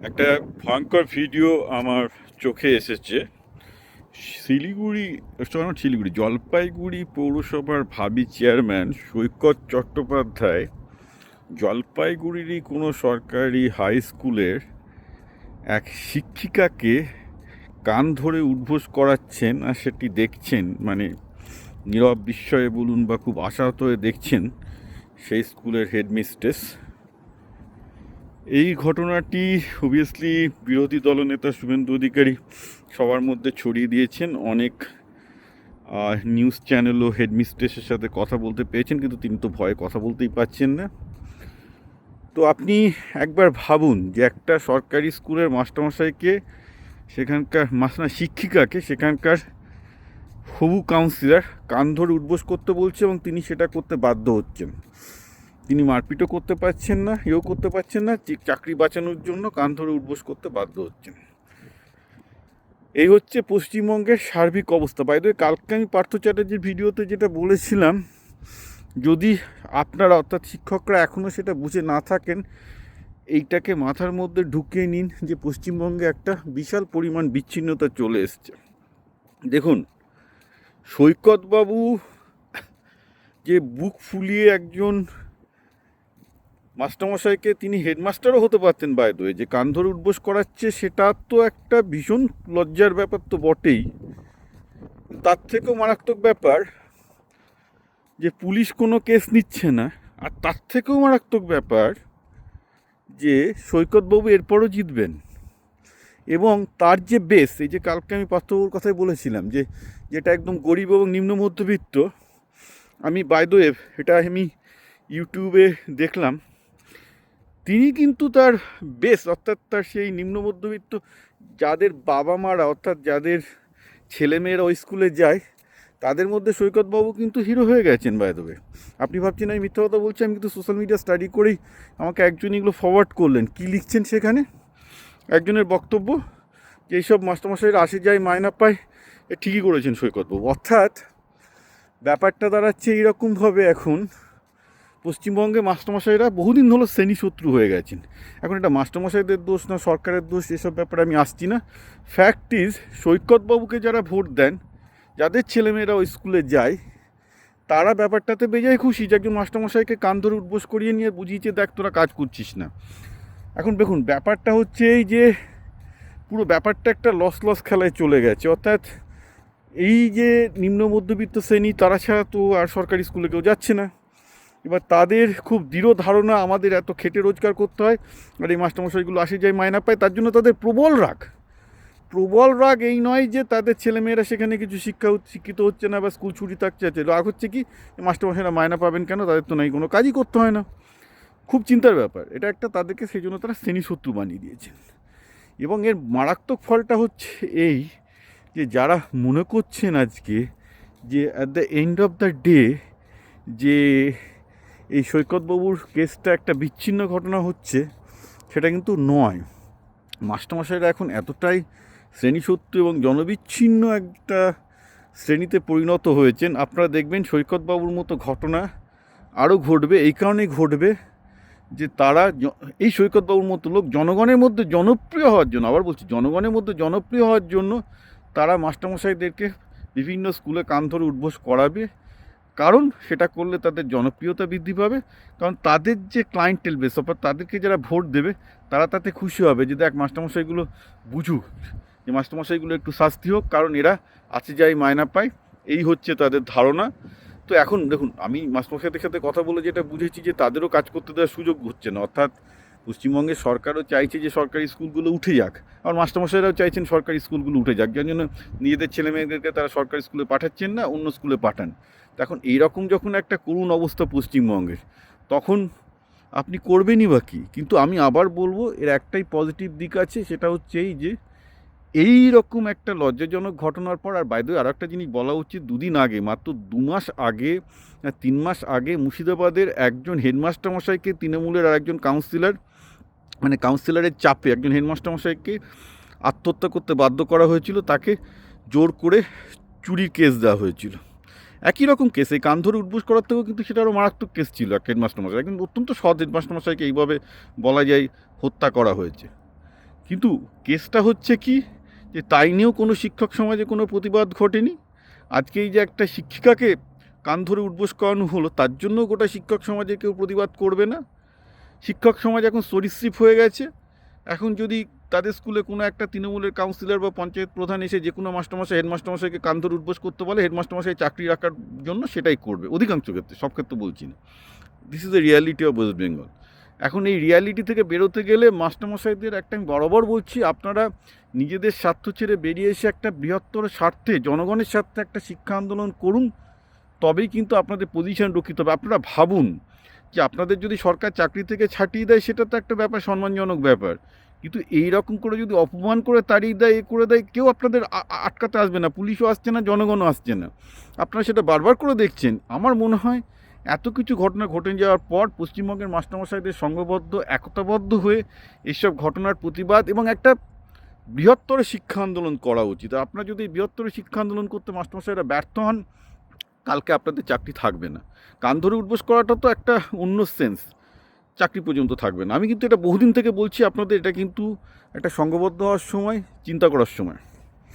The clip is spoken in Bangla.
একটা ভয়ঙ্কর ভিডিও আমার চোখে এসেছে। শিলিগুড়ি sorry, শিলিগুড়ি জলপাইগুড়ি পৌরসভার ভাবি চেয়ারম্যান সৈকত চট্টোপাধ্যায় জলপাইগুড়িরই কোনো সরকারি হাই স্কুলের এক শিক্ষিকাকে কান ধরে উদ্বোস করাচ্ছেন আর সেটি দেখছেন মানে নীরব বিস্ময়ে বলুন বা খুব আশাহত হয়ে দেখছেন সেই স্কুলের হেডমিস্ট্রেস। এই ঘটনাটি অবভিয়াসলি বিরোধী দলনেতা শুভেন্দু অধিকারী সবার মধ্যে ছড়িয়ে দিয়েছেন। অনেক নিউজ চ্যানেলও হেডমিস্ট্রেসের সাথে কথা বলতে পেয়েছেন কিন্তু তিনি তো ভয়ে কথা বলতেই পারছেন না। তো আপনি একবার ভাবুন যে একটা সরকারি স্কুলের মাস্টারমশাইকে, সেখানকার মাস্টার শিক্ষিকাকে সেখানকার হবু কাউন্সিলর কান ধরে উদ্বোস করতে বলছে এবং তিনি সেটা করতে বাধ্য হচ্ছেন। তিনি মারপিটও করতে পারছেন না এও করতে পারছেন না চাকরি বাঁচানোর জন্য কান ধরে উদ্বোস করতে বাধ্য হচ্ছেন। এই হচ্ছে পশ্চিমবঙ্গের সার্বিক অবস্থা। বাইরে কালকে আমি পার্থ চ্যাটার্জির ভিডিওতে যেটা বলেছিলাম, যদি আপনারা, অর্থাৎ শিক্ষকরা এখনও সেটা বুঝে না থাকেন, এইটাকে মাথার মধ্যে ঢুকিয়ে নিন যে পশ্চিমবঙ্গে একটা বিশাল পরিমাণ বিচ্ছিন্নতা চলে এসছে। দেখুন, সৈকতবাবু যে বুক ফুলিয়ে একজন মাস্টারমশাইকে তিনি হেডমাস্টারও হতে পারতেন বাইরে যে কান ধরে উদ্বোস করাচ্ছে সেটা তো একটা ভীষণ লজ্জার ব্যাপার তো বটেই। তার থেকেও মারাত্মক ব্যাপার যে পুলিশ কোনো কেস নিচ্ছে না, আর তার থেকেও মারাত্মক ব্যাপার যে সৈকতবাবু এরপরও জিতবেন। এবং তার যে বেস এই যে কালকে আমি পার্থবাবুর কথাই বলেছিলাম যে যেটা একদম গরিব এবং নিম্ন মধ্যবিত্ত, আমি বাইদোয়েব এটা আমি ইউটিউবে দেখলাম। তিনি কিন্তু তার বেশ, অর্থাৎ তার সেই নিম্ন মধ্যবিত্ত যাদের বাবা মারা, অর্থাৎ যাদের ছেলেমেয়েরা ওই স্কুলে যায়, তাদের মধ্যে সৈকতবাবু কিন্তু হিরো হয়ে গেছেন বাইদবে আপনি ভাবছেন আমি মিথ্যা কথা বলছি, আমি কিন্তু সোশ্যাল মিডিয়া স্টাডি করেই আমাকে একজন এগুলো ফরওয়ার্ড করলেন। কি লিখছেন সেখানে? একজনের বক্তব্য, যে এইসব মাস্টারমশাইরা আসে যায় মায়না পায়, এ ঠিকই করেছেন সৈকতবাবু। অর্থাৎ ব্যাপারটা দাঁড়াচ্ছে এইরকমভাবে এখন। পশ্চিমবঙ্গে মাস্টারমশাইরা বহুদিন হলো শ্রেণি শত্রু হয়ে গেছেন। এখন এটা মাস্টারমশাইদের দোষ না, সরকারের দোষ, এসব ব্যাপারে আমি আসছি না। ফ্যাক্ট ইজ সৈকতবাবুকে যারা ভোট দেন, যাদের ছেলেমেয়েরা ওই স্কুলে যায়, তারা ব্যাপারটাতে বেজায় খুশি যে একজন মাস্টারমশাইকে কান ধরে উদ্বোস করিয়ে নিয়ে বুঝিয়েছে, দেখ, তোরা কাজ করছিস না। এখন দেখুন, ব্যাপারটা হচ্ছে এই যে পুরো ব্যাপারটা একটা লস লস খেলায় চলে গেছে। অর্থাৎ এই যে নিম্ন মধ্যবিত্ত শ্রেণি, তারা ছাড়া তো আর সরকারি স্কুলে কেউ যাচ্ছে না। এবার তাদের খুব দৃঢ় ধারণা আমাদের এত খেটে রোজগার করতে হয় আর এই মাস্টারমশাইগুলো আসে যায় মায়না পায়, তার জন্য তাদের প্রবল রাগ। প্রবল রাগ এই নয় যে তাদের ছেলেমেয়েরা সেখানে কিছু শিক্ষা শিক্ষিত হচ্ছে না বা স্কুল ছুটি থাকছে, আছে। রাগ হচ্ছে কি মাস্টারমশাইরা মায়না পাবেন কেন? তাদের তো নাই, কোনো কাজই করতে হয় না। খুব চিন্তার ব্যাপার। এটা একটা তাদেরকে সেই জন্য তারা শ্রেণীশত্রু বানিয়ে দিয়েছেন। এবং এর মারাত্মক ফলটা হচ্ছে এই যে যারা মনে করছেন আজকে যে at the end of the day যে এই সৈকতবাবুর কেসটা একটা বিচ্ছিন্ন ঘটনা হচ্ছে, সেটা কিন্তু নয়। মাস্টারমশাইরা এখন এতটাই শ্রেণীশত্রু এবং জনবিচ্ছিন্ন একটা শ্রেণীতে পরিণত হয়েছেন। আপনারা দেখবেন সৈকতবাবুর মতো ঘটনা আরও ঘটবে, এই কারণেই ঘটবে যে তারা এই সৈকতবাবুর মতো লোক জনগণের মধ্যে জনপ্রিয় হওয়ার জন্য, আবার বলছি জনগণের মধ্যে জনপ্রিয় হওয়ার জন্য তারা মাস্টারমশাইদেরকে বিভিন্ন স্কুলে কান ধরে উদ্বোস করাবে। কারণ সেটা করলে তাদের জনপ্রিয়তা বৃদ্ধি পাবে। কারণ তাদের যে ক্লায়েন্টেল বেস অর্থাৎ তাদেরকে যারা ভোট দেবে, তারা তাতে খুশি হবে যে দেখ মাস্টারমশাইগুলো বুঝুক, যে মাস্টারমশাইগুলো একটু শাস্তি হোক, কারণ এরা আছে যাই মায়না পায়, এই হচ্ছে তাদের ধারণা। তো এখন দেখুন, আমি মাস্টারমশাইদের সাথে কথা বলে যেটা বুঝেছি যে তাদেরও কাজ করতে দেওয়ার সুযোগ হচ্ছে না। অর্থাৎ পশ্চিমবঙ্গের সরকারও চাইছে যে সরকারি স্কুলগুলো উঠে যাক। আর মাস্টারমশাইরাও চাইছেন সরকারি স্কুলগুলো উঠে যাক। যার জন্য নিজেদের ছেলে মেয়েদেরকে তারা সরকারি স্কুলে পাঠাচ্ছেন না, অন্য স্কুলে পাঠান। এখন এইরকম যখন একটা করুণ অবস্থা পশ্চিমবঙ্গের, তখন আপনি করবেনই বা কী? কিন্তু আমি আবার বলব, এর একটাই পজিটিভ দিক আছে, সেটা হচ্ছে এই যে এই রকম একটা লজ্জাজনক ঘটনার পর, আর বাইরে আর একটা জিনিস বলা উচিত, দুদিন আগে, মাত্র দু মাস আগে তিন মাস আগে মুর্শিদাবাদের একজন হেডমাস্টার মশাইকে তৃণমূলের আর একজন কাউন্সিলর মানে কাউন্সিলরের চাপে একজন হেডমাস্টার মশাইকে আত্মহত্যা করতে বাধ্য করা হয়েছিল, তাকে জোর করে চুরির কেস দেওয়া হয়েছিল। একই রকম কেস এই কান ধরে উদ্বোস করার থেকেও কিন্তু সেটা আরও মারাত্মক কেস ছিল এক হেডমাস্টার মশাই। কিন্তু অত্যন্ত সৎ হেডমাস্টার মশাইকে এইভাবে বলা যায় হত্যা করা হয়েছে। কিন্তু কেসটা হচ্ছে কি? যে তাই নিয়েও কোনো শিক্ষক সমাজে কোনো প্রতিবাদ ঘটেনি? আজকে এই যে একটা শিক্ষিকাকে কান ধরে উঠবোস করানো হলো, তার জন্য গোটা শিক্ষক সমাজে কেউ প্রতিবাদ করবে না? শিক্ষক সমাজ এখন সরিষিপ হয়ে গেছে। এখন যদি তাদের স্কুলে কোনো একটা তৃণমূলের কাউন্সিলর বা পঞ্চায়েত প্রধান এসে যে কোনো মাস্টারমশাই হেডমাস্টারমশাইকে কান্ধর ধরে উঠবোস করতে বলে হেডমাস্টারমশাই চাকরি রাখার জন্য সেটাই করবে, অধিকাংশ ক্ষেত্রে, সব ক্ষেত্রে বলছি না। This is the reality of West Bengal এখন এই রিয়ালিটি থেকে বেরোতে গেলে মাস্টারমশাইদের একটা আমি বরাবর বলছি, আপনারা নিজেদের স্বার্থ ছেড়ে বেরিয়ে এসে একটা বৃহত্তর স্বার্থে, জনগণের স্বার্থে একটা শিক্ষা আন্দোলন করুন, তবেই কিন্তু আপনাদের পজিশন রক্ষিত হবে। আপনারা ভাবুন যে আপনাদের যদি সরকার চাকরি থেকে ছাটিয়ে দেয়, সেটা তো একটা ব্যাপার, সম্মানজনক ব্যাপার। কিন্তু এই রকম করে যদি অপমান করে তাড়িয়ে দেয়, এ করে দেয়, কেউ আপনাদের আটকাতে আসবে না, পুলিশও আসছে না, জনগণও আসছে না। আপনারা সেটা বারবার করে দেখছেন। আমার মনে হয় এত কিছু ঘটনা ঘটে যাওয়ার পর পশ্চিমবঙ্গের মাস্টারমশাইদের সংঘবদ্ধ, একতাবদ্ধ হয়ে এইসব ঘটনার প্রতিবাদ এবং একটা বৃহত্তর শিক্ষা আন্দোলন করা উচিত। আপনারা যদি বৃহত্তর শিক্ষা আন্দোলন করতে মাস্টারমশাইরা ব্যর্থ হন কালকে আপনাদের চাকরি থাকবে না। কান ধরে উঠবোস করাটা তো একটা অন্য সেন্স চাকরি পর্যন্ত থাকবে না। আমি কিন্তু এটা বহুদিন থেকে বলছি আপনাদের, এটা কিন্তু একটা সঙ্গবদ্ধ হওয়ার সময়, চিন্তা করার সময়।